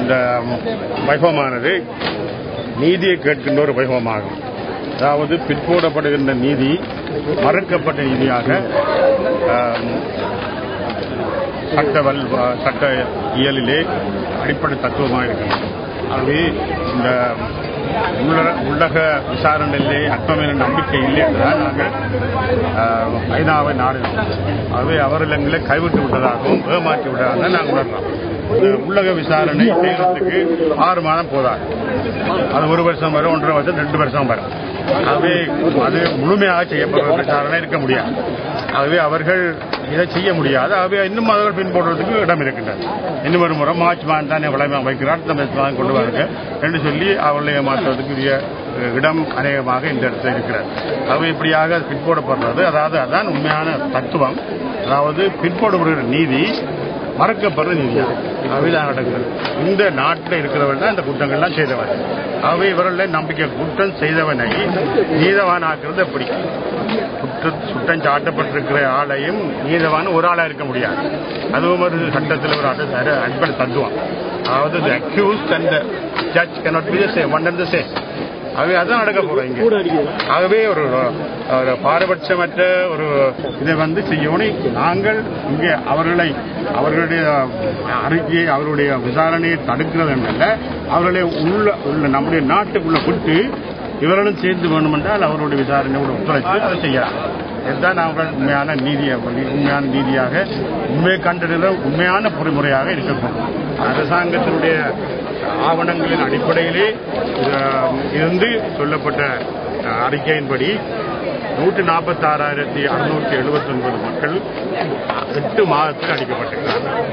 இந்த வைபவமானது நீதியை கேட்கின்ற ஒரு வைபவமாகும். அதாவது பிற்போடப்படுகின்ற நீதி மறுக்கப்பட்ட நீதியாக சட்ட வல் சட்ட இயலிலே அடிப்படை தத்துவமாக இருக்கிறது ஆகவே இந்த உள்ள உள்ளக விசாரணையிலே அற்பம் நம்பிக்கை இல்லை என்றால் நாங்கள் ஐநாவை நாடினோம் ஆகவே அவர்கள் எங்களை கைவிட்டு விட்டதாகவும் ஏமாற்றி விட்டதாக நாங்கள் உணர்றோம். உள்ளக விசாரணை செய்யறதுக்கு ஆறு மாதம் போதாது. அது ஒரு வருஷம் வரும் ஒன்றரை வருஷம் ரெண்டு வருஷம் வரும். ஆகவே அது முழுமையாக செய்யப்படுற விசாரணை இருக்க முடியாது. ஆகவே அவர்கள் இதை செய்ய முடியாது. ஆகவே இன்னும் அவர்கள் பின்பற்றுறதுக்கு இடம் இருக்கின்றது. இன்னும் ஒரு முறை மார்ச் மாதம் தானே விளைவு வைக்கிறார் இந்த கொண்டு வருங்க என்று சொல்லி அவர்களை மாற்றுவதற்குரிய இடம் அநேகமாக இந்த இடத்துல இருக்கிறது. ஆகவே இப்படியாக பிற்போடப்படுறது. அதாவது அதான் உண்மையான தத்துவம். அதாவது பிற்போடப்படுகிற நீதி மறக்கப்படுறது இந்தியா அதுதான் நடக்கிறது. இந்த நாட்டில் இருக்கிறவன் தான் இந்த குற்றங்கள்லாம் செய்தவன். அவை இவர்கள் நம்பிக்கை. குற்றம் செய்தவனை நீதவான் ஆக்குறது எப்படி? குற்ற குற்றம் சாட்டப்பட்டிருக்கிற ஆளையும் நீதவான் ஒரு ஆளா இருக்க முடியாது. அதுவும் ஒரு சட்டத்தில் ஒரு ஆட்ட சர அடிப்படை தத்துவம் அதாவது accused and judge cannot be the same one and same ஆகவே அதான் நடக்க போறோம் இங்க. ஆகவே ஒரு ஒரு பாரபட்சமற்ற ஒரு இதை வந்து செய்யணும். நாங்கள் இங்கே அவர்களை அவர்களுடைய அறிக்கையை அவருடைய விசாரணையை தடுக்கிறது என்றல்ல. அவர்களை உள்ள உள்ள நம்முடைய நாட்டுக்குள்ள விட்டு இவர்களும் சேர்ந்து வேண்டுமென்றால் அவருடைய விசாரணையோட ஒத்துழைத்து அதை செய்யலாம். இதுதான் நாங்கள் உண்மையான நீதியை உண்மையான நீதியாக உண்மையை கண்டறிகிற உண்மையான பொறிமுறையாக இருக்கப்படும் அரசாங்கத்தினுடைய ஆவணங்களின் அடிப்படையிலே இருந்து சொல்லப்பட்ட அறிக்கையின்படி நூற்றி நாற்பத்தி ஆறாயிரத்தி அறுநூற்றி எழுபத்தி ஒன்பது மக்கள் எட்டு மாதத்தில் அடிக்கப்பட்டிருக்கிறார்கள்.